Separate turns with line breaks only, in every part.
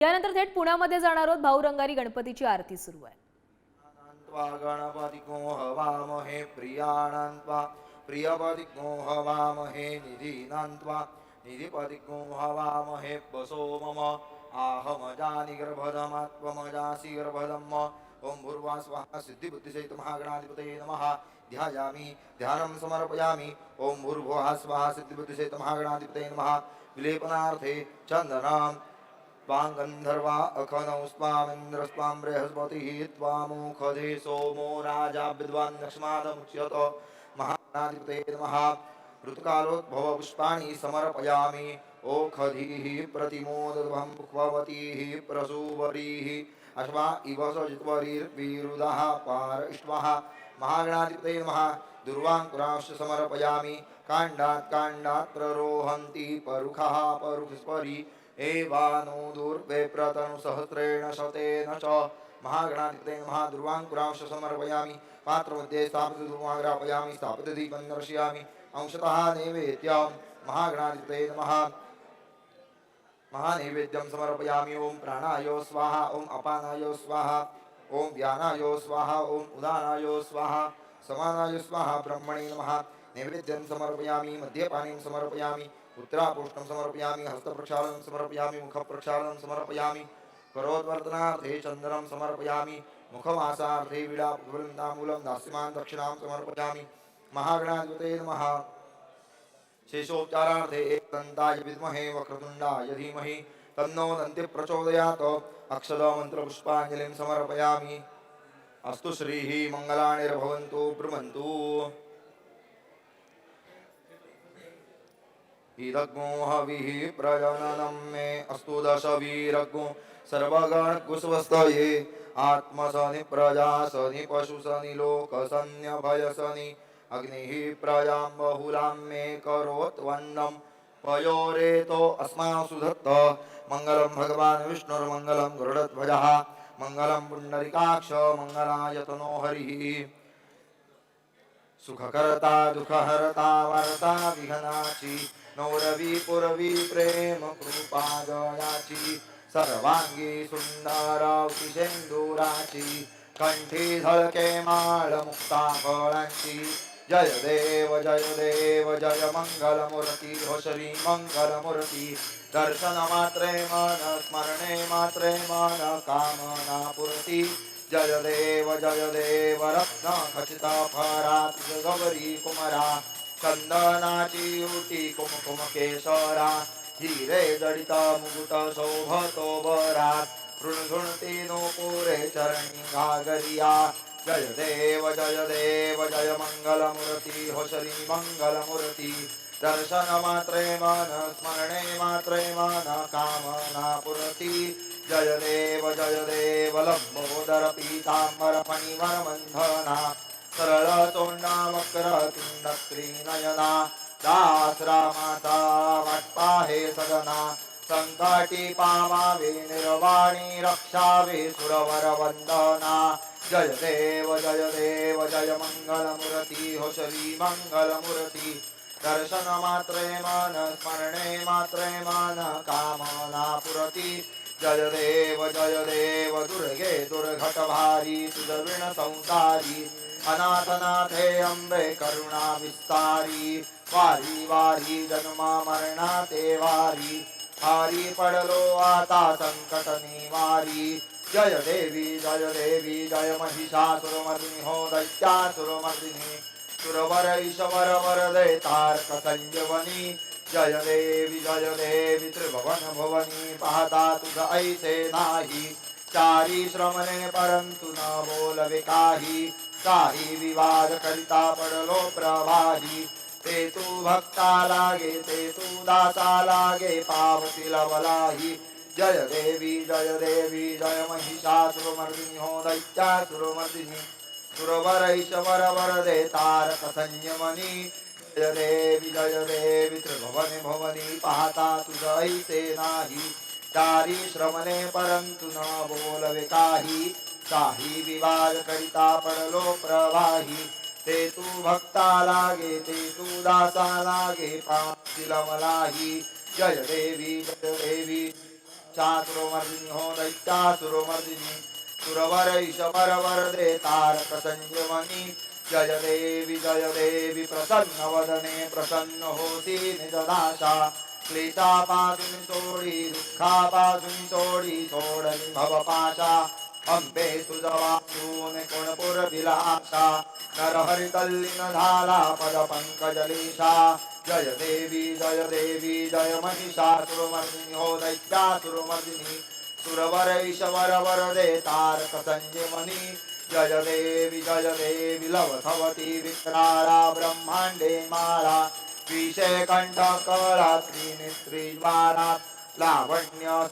यानंतर थेट पुण्यामध्ये जाणार आहोत. भाऊरंगारी गणपतीची आरती सुरू आहे.
गणपतिको हवामहे हवामहे हवामहे वसो मम आहमजानि ॐ भूर्वा स्वाहा सिद्धिबुद्धिसहित महागणाधिपतये नमः, ध्यायामि, ध्यानं समर्पयामि ॐ भूर्भुवः स्वाहा सिद्धिबुद्धिसहित महागणाधिपतये नमः, विलेपनार्थे चन्दनां त्वां गन्धर्वा अखनौ बृहस्पतिः त्वामुखधे सोमो राजा विद्वान् लक्ष्मादमुच्यत महागणाधिपते नमः। ऋतुकालोद्भव पुष्पाणि समर्पयामि। ओखधीः प्रतिमोदध्वं पुष्पवतीः प्रसूवरीः। अश्वा इव सजित्वरीर्विरुदः पार इष्ट्वः महागणाधिपते नमः। दुर्वाङ्कुरांश्च समर्पयामि। काण्डात् काण्डात् प्ररोहन्ति परुखः परुखस्परि। एवानो दुर्वे प्रतनुसहस्रेण शतेन च महागणाधिपते नमः दुर्वाङ्कुरांश समर्पयामि पात्रमध्ये स्थापित दुर्वाग्रापयामि स्थापित दीपं दर्शयामि, अंशतः नैवेद्यं महागणाधिपते नमः महानैवेद्यं समर्पयामि ॐ प्राणाय स्वाहा ॐ अपानाय स्वाहा ॐ व्यानाय स्वाहा ॐ उदानाय स्वाहा, समानाय स्वाहा, ब्रह्मणे नमः, नैवेद्यं समर्पयामि, मद्यपानीं समर्पयामि उत्तरापुष्टं समर्पयामि, हस्तप्रक्षालनं समर्पयामि, मुखप्रक्षालनं समर्पयामि करोद्वर्तनार्थे चन्दनं समर्पयामि मुखवासार्थे विडावृन्दामूलं दास्यमान् दक्षिणां समर्पयामि, महागणाधिपते नमः। शेषोपचारार्थे एकदन्ताय विद्महे वक्रतुण्डाय धीमहि, तन्नो दन्ति प्रचोदयात् अक्षरमन्त्रपुष्पाञ्जलिं समर्पयामि। अस्तु श्रीः मङ्गलानिर्भवन्तु ब्रुवन्तु इदग्मो हविः प्रजननं मे अस्तु दशवीरग्मो सर्वगणकुस्वस्तये आत्मसनि प्रजा सनि पशु सनि लोक सन्यभय सनि अग्निः प्रजां बहुलां मे करोत्वन्नं पयोरेतो अस्मासु दत्त मङ्गलं भगवान् विष्णुर्मङ्गलं गरुडध्वजः। मङ्गलं पुण्डरिकाक्ष, मङ्गलायतनो हरिः। सुखकर्ता, दुःखहर्ता, वार्ता, विघ्नाची। नौरवी पुरवी प्रेम कृपा दयाची सर्वांगी सुंदर शेंदुराची कंठी झळके माळ मुक्ता फळांची. जय देव जय देव जय मंगलमूर्ती हो श्री मंगलमूर्ती. दर्शन मात्रे मन स्मरणे मात्रे मन कामना पुरती. जय देव जय देव रत्न खचिता फरा गौरी कुमरा. चन्दनाची युटी कुमकुमकेशरा हिरे जडिता मुकुट शोभतोबरात् भृणृणति नूपुरे चरणी घागरिया जय देव जय देव जय मङ्गलमुरति होसरी दर्शन मात्रे मान स्मरणे मात्रे मान कामना पुरति। जय देव जय देव लम्बोदर पीताम्बरफणिवरमन्धना तुंड नयना दास वाटपा हे सदना संकटी पावावे निर्वाणी रक्षावे सुरवर वंदना। जय देव जय देव जय मंगलमूर्ती हो श्री दर्शन मात्रे मन स्मरणे मात्रे मन कामना पुरती। जय देव जय देव दुर्गे दुर्घटभारी सुदविण संसारी। अनाथनाथे अंबे करुणा विस्तारी वारी वारी जन्मा मरणा ते वारी। हारी पडलो आता संकट निवारी जय देवी जय देवी, जय महिषासुरमर्दिनी, हो दैत्यासुरमर्दिनी। सुरवर, ईश्वर, वरदे, तारक संजीवनी। जय देवी जय देवी, त्रिभुवन भुवनी। पाहता तुझ ऐसे नाही। चारी श्रमणे परंतु न बोलवे काही काही विवाद करिता पडलो प्रवाही ते तू भक्ता लागे, ते तू दासा लागे पावती लवलाही जय देवी जय देवी, जय महिषासुरमर्दिनी, हो दैत्यासुरमर्दिनी। सुरवर ईश्वर वरदे तारक संयमनी। जय देवी जय देवी, त्रिभुवन भुवनी पाहता तुझ ऐसे नाही। चारी श्रमणे परंतु न बोलवे काही। काही विवाद करिता पडलो प्रवाही ते तू भक्ता लागे ते तू दासा लागे मलाही जय देवी जय देवी। चातुर्मर्दिनि हो दैत्यासुरमर्दिनि सुरवरैशवरवरदे तारक संयमनि। जय देवी जय देवी प्रसन्नवदने प्रसन्न होती निजदाशा क्लेशापासुनि सोडी दुःखापासुनि सोडी सोडनि भवपाशा। अम्बे तुजवासून गुणपुरविलासा नरहरितल्लिन धाला पदपङ्कजलीशा जय देवी जय देवी, जय महिषासुरमर्दिनि हो दैत्यासुरमर्दिनि सुरवरैशवरवरदे तारक सञ्जीवनि जय देवी जय देवी लवथवती विक्रारा ब्रह्माण्डे माला विषयकण्ठकला त्रिनेत्रीज्वाला लावण्य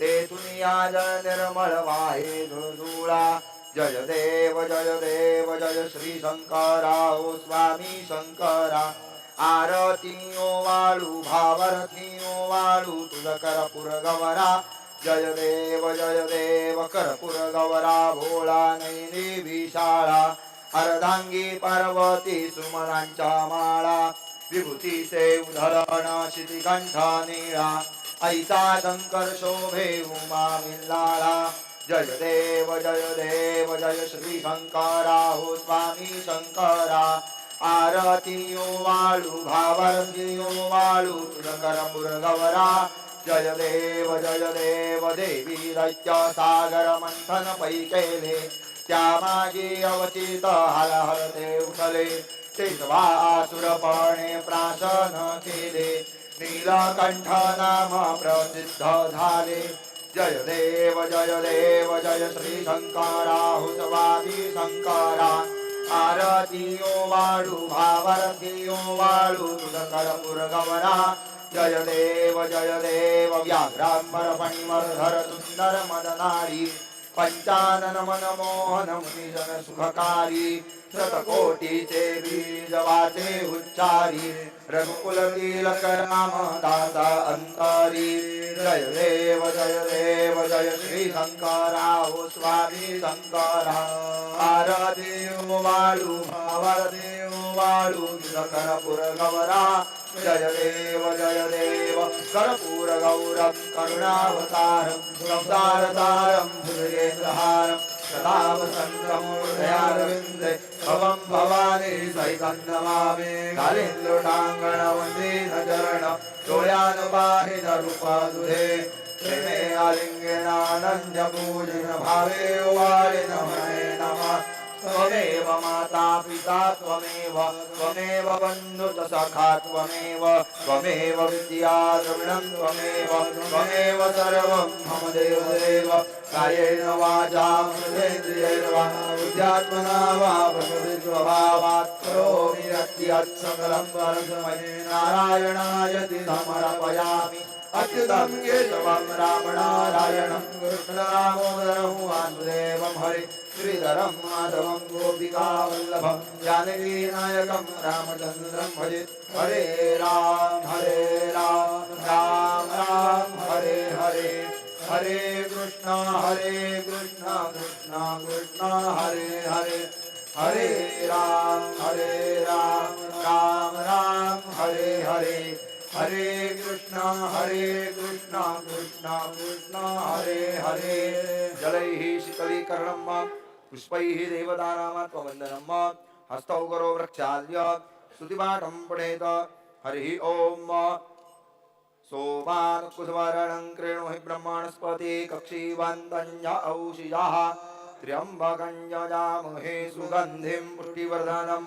तेथून मस्तकी भाळा ते दुनिया जय वाहे धुळधुळा जय देव जय देव जय श्री शंकरा ओ स्वामी शंकरा। आरतीयो वाळू भावरतीयो वाळू तुझ करपुर गवरा। जय देव जय देव करपुर गवरा भोळा नैनी विशाळा। अर्धांगी पार्वती सुमनांच्या माळा। विभूतीचे उधरण शितिकंठ निळा। ऐसा शंकर शोभे उमा मिल्लाळा। जय देव जय देव जय श्री शंकरा हो स्वामी शंकरा आरतीयो वाळू भावरतीयो वाळू तुझकर गवरा जय देव जय देव देवी दैत्य सागर मंथन पैकेले। त्यामागे त्या अवचित हर हर ते उठले तेजवा आसुरपणे प्राशन केले। नीलकंठ नाम प्रसिद्ध झाले जय देव जय देव जय श्री शंकरा। हो शंकरा आरतीयो वाळू भावरतीयो वाळू तुझकर जय देव जय देव व्याघ्रांबर फणिमरधर सुंदर मदनारी। पञ्चाननमन मोहनमुनिजन सुखकारी शतकोटीचे बीजवाचे उच्चारी रघुकुल तिलक राम दासा अंतरी जय देव जय देव जय श्री शंकरा हो स्वामी शंकरा हर देव वाळू हर देव वाळू जय देव जय देव। कर्पूरगौरं करुणावतारं संसारतारं भुजगेन्द्रहारं सदावसङ्गमूर्धयारविन्दे भवं भवानी सहितं नमामि कालिन्दुटाङ्गणवन्दे न चरण चोयानुपाहि न रूपादुरे प्रेमे आलिङ्गेनानन्दपूजन भावे वारि नमने नमः। त्वमेव माता पिता त्वमेव त्वमेव बन्धुत सखा त्वमेव त्वमेव विद्या द्रविणं त्वमेव त्वमेव सर्वं मम देवदेव। कायेन वाचा मृदेन्द्रियैर्वा, बुद्ध्यात्मना वा प्रकृतिस्वभावात् करोमि यत्कियत् सकलं समर्पयामि अच्युतं केशवं रामनारायणं कृष्णदामोदरं वासुदेवं हरि श्रीधरं माधवं गोपिकावल्लभं जानकीनायकं रामचन्द्रं भजे हरे राम हरे राम राम राम हरे हरे हरे कृष्ण हरे कृष्ण कृष्ण कृष्ण हरे हरे हरे राम हरे राम राम राम हरे हरे हरे कृष्ण हरे कृष्ण कृष्ण कृष्ण, हरे हरे। जलैः शीतलीकरणं पुष्पैः देवदानां त्ववन्दनं हस्तौ करो वृक्षाल्य स्तुतिपाठं पठेत। हरिः ॐ सोमानुकुसवरणं कृणुहि ब्रह्मणस्पति कक्षीवन्तं य औषिजाः। त्र्यम्बकं यजामहे सुगन्धिं पुष्टिवर्धनं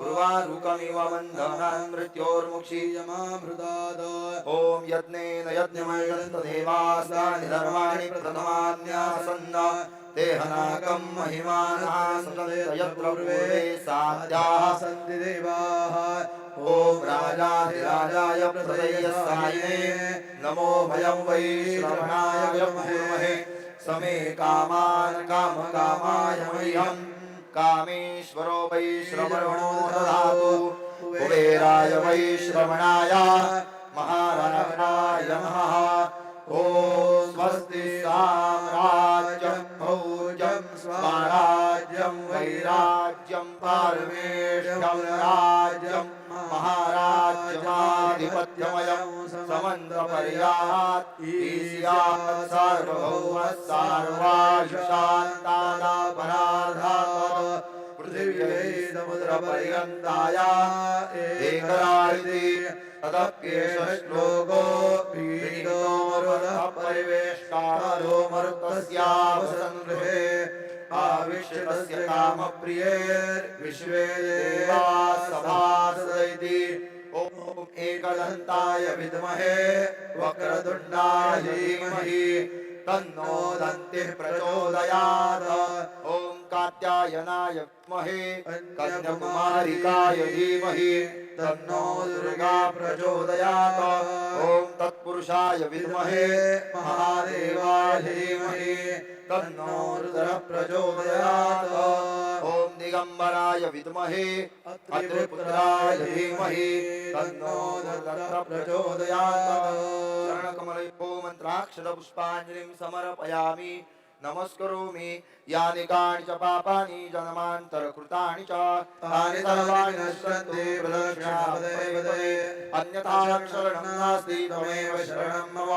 उर्वारुकमिव बन्धनान् मृत्योर्मुक्षीयमामृताद। ॐ यज्ञेन यज्ञमयन्तदेवास्तानि धर्माणि प्रथमान्यासन्न। साध्याः सन्ति देवाः। ॐ राजाधिराजाय नमो भयं वै श्रवणाय समे कामान् कामकामाय मह्यं कामेश्वरो वै श्रवणो ददातु। कुबेराय वै श्रवणाय महाराजाय नमः। ॐ स्वस्ति साम्राज्यं भोजं स्वराज्यं, वैराज्यं, पारमेष्ठं, राज्यं। महाराज्यमाधिपत्यमयं समन्त्रपर्यात् ईस्यात् सार्वभौमः सार्वायुषान्तादापराधात् पृथिव्यै समुद्रपर्यन्ताय तदप्येष श्लोको भीतो मरुतः परिवेष्टारो मरुतस्यावसङ्गृहे आविश्यतस्य कामप्रिये विश्वे देवा सभासदैति ॐ एकदन्ताय विद्महे वक्रतुण्डाय धीमहि तन्नो दन्तिः प्रचोदयात्। ॐ कात्यायनाय विद्महे कन्याकुमारिकाय धीमहि। तन्नो दुर्गा प्रचोदयात्। ॐ तत्पुरुषाय विद्महे महादेवाय धीमहि। तन्नो रुद्रः प्रचोदयात्। ॐ दिगम्बराय विद्महे अत्रिपुत्राय धीमहि तन्नो रुद्रः प्रचोदयात्। चरणकमलयो मन्त्राक्षरपुष्पाञ्जलिं समर्पयामि नमस्करोमि। यानि कानि च पापानि जन्मान्तरकृतानि च तानि सर्वाणि नश्यन्ते प्रदक्षिणापदे अन्यथा शरणं नास्ति त्वमेव शरणं मम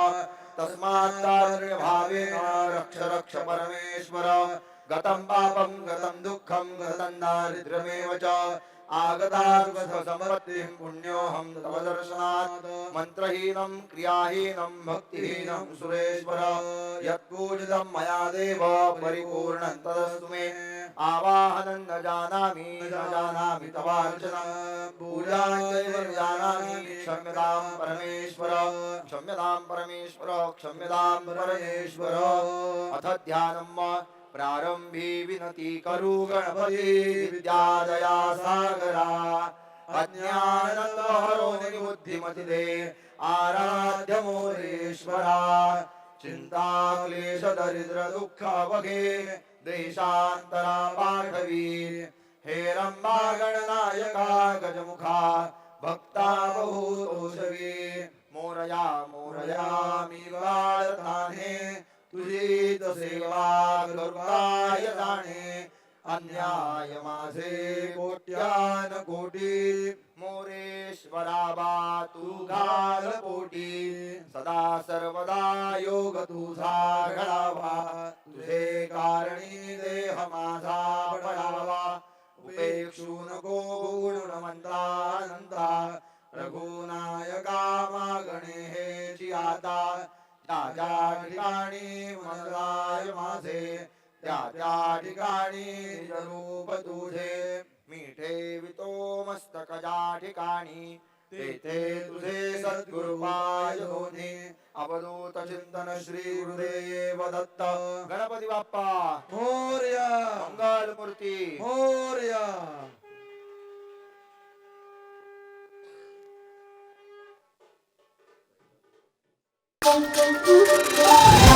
तस्मात् कारुण्यभावेन रक्ष रक्ष परमेश्वर गतं पापं, गतं दुःखं, गतं दारिद्र्यमेव च। आगतासम्पत्तिं पुण्योऽहं तव दर्शनात्। क्रियाहीनं, भक्तिहीनं सुरेश्वर। यत्पूजितं मया देव, परिपूर्णं तदस्तु मे। आवाहनं न जानामि न जानामि तवार्चनं पूजां जानामि, क्षम्यतां परमेश्वर अथ ध्यानं वा प्रारम्भी विनति करु गणपति विद्यादया सागरा। अज्ञानतहरो निबुद्धिमतिदे आराध्य मोरेश्वरा। चिन्ता क्लेश दरिद्र दुःख वगे देशान्तरा योग तुझा कारणी देह पडावा उपेक्षू नको रघुनायका मागणे हे आता त्या त्या ठिकाणी मनराय माझे त्या त्या ठिकाणी रूप तुझे मी ठेवितो मस्तक ज्या ते तुझे सद्गुरुवायुनि अवधूत चिंतन श्री गुरुदेव दत्त। गणपति बाप्पा
मोर्या।
मंगल मूर्ति मोर्या। Thank you.